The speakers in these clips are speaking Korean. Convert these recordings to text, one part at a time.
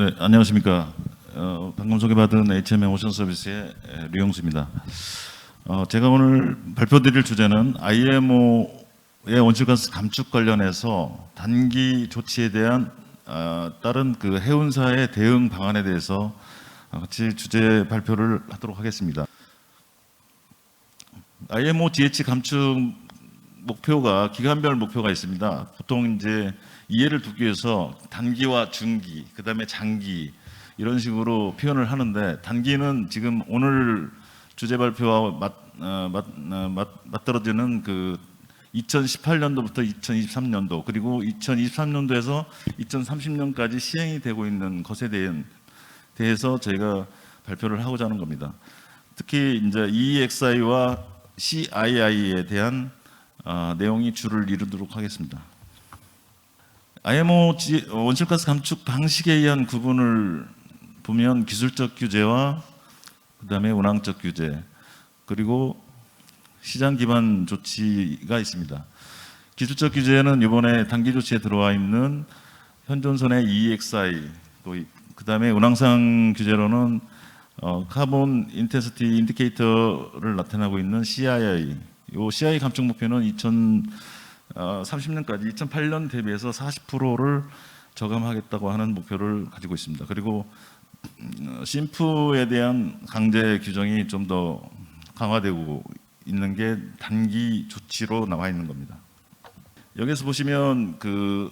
네, 안녕하십니까. 어, 방금 소개받은 HMM 오션 서비스의 에, 류영수입니다. 어, 제가 오늘 발표드릴 주제는 IMO의 온실가스 감축 관련해서 단기 조치에 대한 어, 다른 그 해운사의 대응 방안에 대해서 어, 같이 주제 발표를 하도록 하겠습니다. IMO DH 감축 목표가 기간별 목표가 있습니다. 보통 이제 이해를 두기 위해서 단기와 중기, 그 다음에 장기 이런 식으로 표현을 하는데 단기는 지금 오늘 주제 발표와 맞, 어, 맞, 어, 맞, 맞떨어지는 그 2018년도부터 2023년도 그리고 2023년도에서 2030년까지 시행이 되고 있는 것에 대한 대해서 저희가 발표를 하고자 하는 겁니다. 특히 이제 EEXI와 CII에 대한 어, 내용이 주를 이루도록 하겠습니다. IMO 지- 어, 온실가스 감축 방식에 의한 구분을 보면 기술적 규제와 그다음에 운항적 규제 그리고 시장 기반 조치가 있습니다. 기술적 규제는 이번에 단기 조치에 들어와 있는 현존선의 EXI 또 이- 그다음에 운항상 규제로는 어, 카본 인텐시티 인디케이터를 나타내고 있는 CII 요 CII 감축 목표는 2030년까지 2008년 대비해서 40%를 저감하겠다고 하는 목표를 가지고 있습니다. 그리고 음, 심프에 대한 강제 규정이 좀 더 강화되고 있는 게 단기 조치로 나와 있는 겁니다. 여기서 보시면 그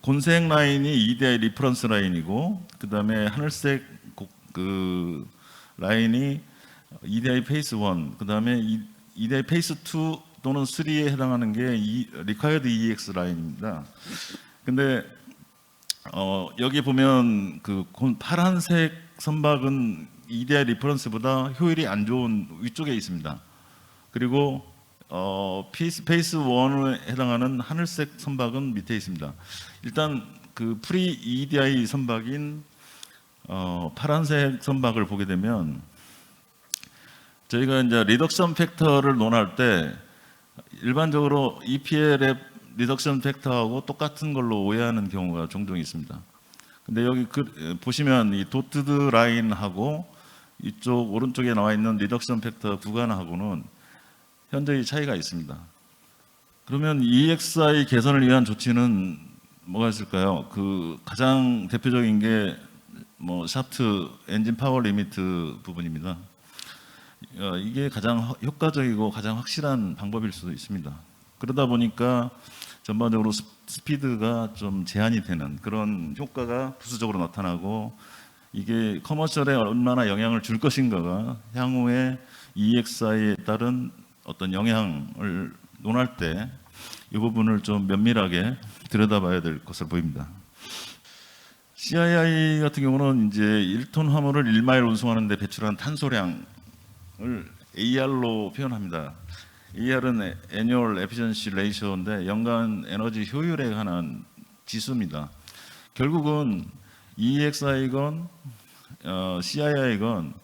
곤색 라인이 EDI 리퍼런스 라인이고 그다음에 하늘색 곡- 그 라인이 EDI 페이스 1 그다음에 이- EDI 페이스 2 또는 3에 해당하는 게 이, Required EX 라인입니다. 근데 어, 여기 보면 그 곤- 파란색 선박은 EDI 리퍼런스보다 효율이 안 좋은 위쪽에 있습니다. 그리고 어, 페이스 1에 해당하는 하늘색 선박은 밑에 있습니다. 일단 그 프리 EDI 선박인 어, 파란색 선박을 보게 되면 저희가 이제 리덕션 팩터를 논할 때 일반적으로 EPL의 리덕션 팩터하고 똑같은 걸로 오해하는 경우가 종종 있습니다. 근데 여기 그, 에, 보시면 이 도트드 라인하고 이쪽 오른쪽에 나와 있는 리덕션 팩터 구간하고는 현저히 차이가 있습니다. 그러면 EXI 개선을 위한 조치는 뭐가 있을까요? 그 가장 대표적인 게 뭐 샤프트 엔진 파워 리미트 부분입니다. 어, 이게 가장 허- 효과적이고 가장 확실한 방법일 수도 있습니다. 그러다 보니까 전반적으로 스- 스피드가 좀 제한이 되는 그런 효과가 부수적으로 나타나고 이게 커머셜에 얼마나 영향을 줄 것인가가 향후에 EXI에 따른 어떤 영향을 논할 때 이 부분을 좀 면밀하게 들여다봐야 될 것으로 보입니다. CII 같은 경우는 이제 1톤 화물을 1마일 운송하는데 배출한 탄소량 을 AR로 표현합니다. AR은 Annual Efficiency Ratio인데 연간 에너지 효율에 관한 지수입니다. 결국은 EXI건 어, CII건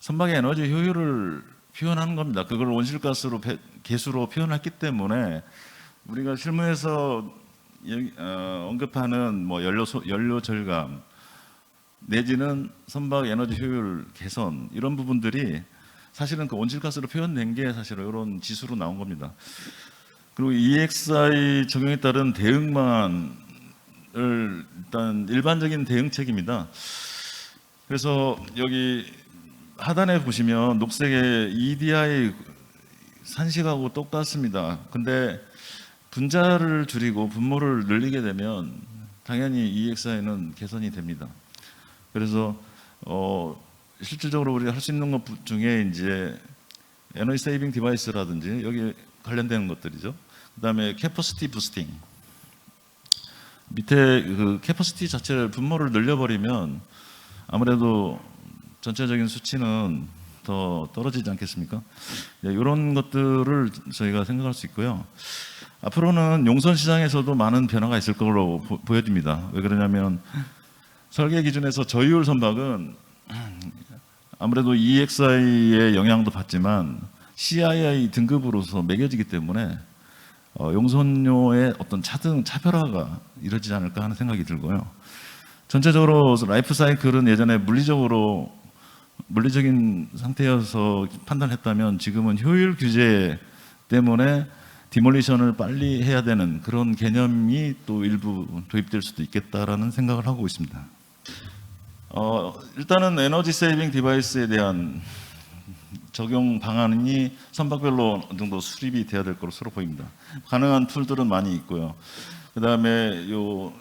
선박의 에너지 효율을 표현하는 겁니다. 그걸 온실가스로 배- 개수로 표현했기 때문에 우리가 실무에서 어, 언급하는 뭐 연료 소, 연료 절감 내지는 선박 에너지 효율 개선 이런 부분들이 사실은 그 온실가스로 표현된 게 사실 이런 지수로 나온 겁니다. 그리고 EXI 적용에 따른 대응 방안을 일단 일반적인 대응책입니다. 그래서 여기 하단에 보시면 녹색의 EDI 산식하고 똑같습니다. 근데 분자를 줄이고 분모를 늘리게 되면 당연히 EXI는 개선이 됩니다. 그래서 어, 실질적으로 우리가 할 수 있는 것 중에 이제 에너지 세이빙 디바이스라든지 여기 관련되는 것들이죠. 그다음에 캐퍼시티 부스팅. 밑에 그 캐퍼시티 자체를 분모를 늘려버리면 아무래도 전체적인 수치는 더 떨어지지 않겠습니까? 네, 이런 것들을 저희가 생각할 수 있고요. 앞으로는 용선 시장에서도 많은 변화가 있을 걸로 보, 보여집니다. 왜 그러냐면 설계 기준에서 저유율 선박은 아무래도 EXI의 영향도 받지만 CII 등급으로서 매겨지기 때문에 어, 용선료의 어떤 차등 차별화가 이루어지지 않을까 하는 생각이 들고요. 전체적으로 라이프 사이클은 예전에 물리적으로 물리적인 상태여서 판단했다면 지금은 효율 규제 때문에 디몰리션을 빨리 해야 되는 그런 개념이 또 일부 도입될 수도 있겠다라는 생각을 하고 있습니다. 어, 일단은 에너지 세이빙 디바이스에 대한 적용 방안이 선박별로 어느 정도 수립이 돼야 될 것으로 보입니다. 가능한 툴들은 많이 있고요. 그 다음에 요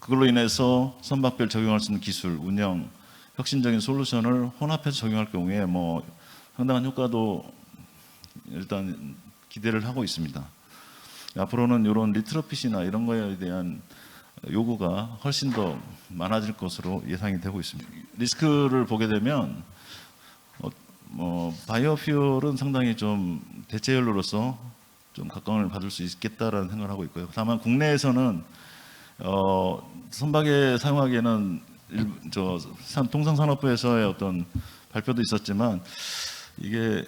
그걸로 인해서 선박별 적용할 수 있는 기술, 운영, 혁신적인 솔루션을 혼합해서 적용할 경우에 뭐 상당한 효과도 일단 기대를 하고 있습니다. 앞으로는 이런 리트로핏이나 이런 거에 대한 요구가 훨씬 더 많아질 것으로 예상이 되고 있습니다. 리스크를 보게 되면 어, 뭐 바이오퓨얼은 상당히 좀 대체 연료로서 좀 각광을 받을 수 있겠다라는 생각을 하고 있고요. 다만 국내에서는 어, 선박에 사용하기에는 일, 저 산- 통상산업부에서의 어떤 발표도 있었지만 이게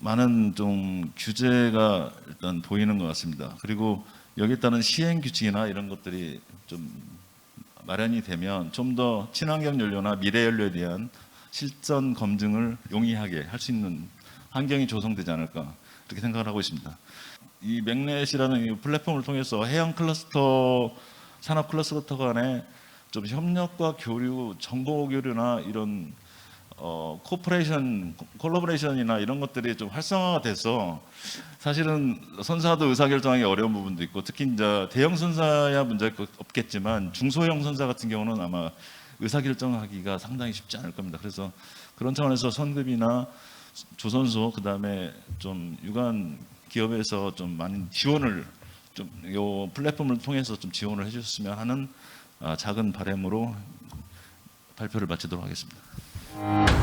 많은 좀 규제가 일단 보이는 것 같습니다. 그리고 여기에 따른 시행 규칙이나 이런 것들이 좀 마련이 되면 좀 더 친환경 연료나 미래 연료에 대한 실전 검증을 용이하게 할 수 있는 환경이 조성되지 않을까 그렇게 생각을 하고 있습니다. 이 맥넷이라는 이 플랫폼을 통해서 해양 클러스터 산업 클러스터 간에 좀 협력과 교류, 정보 교류나 이런 어, 코퍼레이션, 콜라보레이션이나 이런 것들이 좀 활성화가 돼서 사실은 선사도 의사결정하기 어려운 부분도 있고 특히 이제 대형 선사야 문제가 없겠지만 중소형 선사 같은 경우는 아마 의사결정하기가 상당히 쉽지 않을 겁니다. 그래서 그런 차원에서 선급이나 조선소 그다음에 좀 유관 기업에서 좀 많은 지원을 좀 요 플랫폼을 통해서 좀 지원을 해주셨으면 하는 아, 작은 바람으로 발표를 마치도록 하겠습니다. Thank you.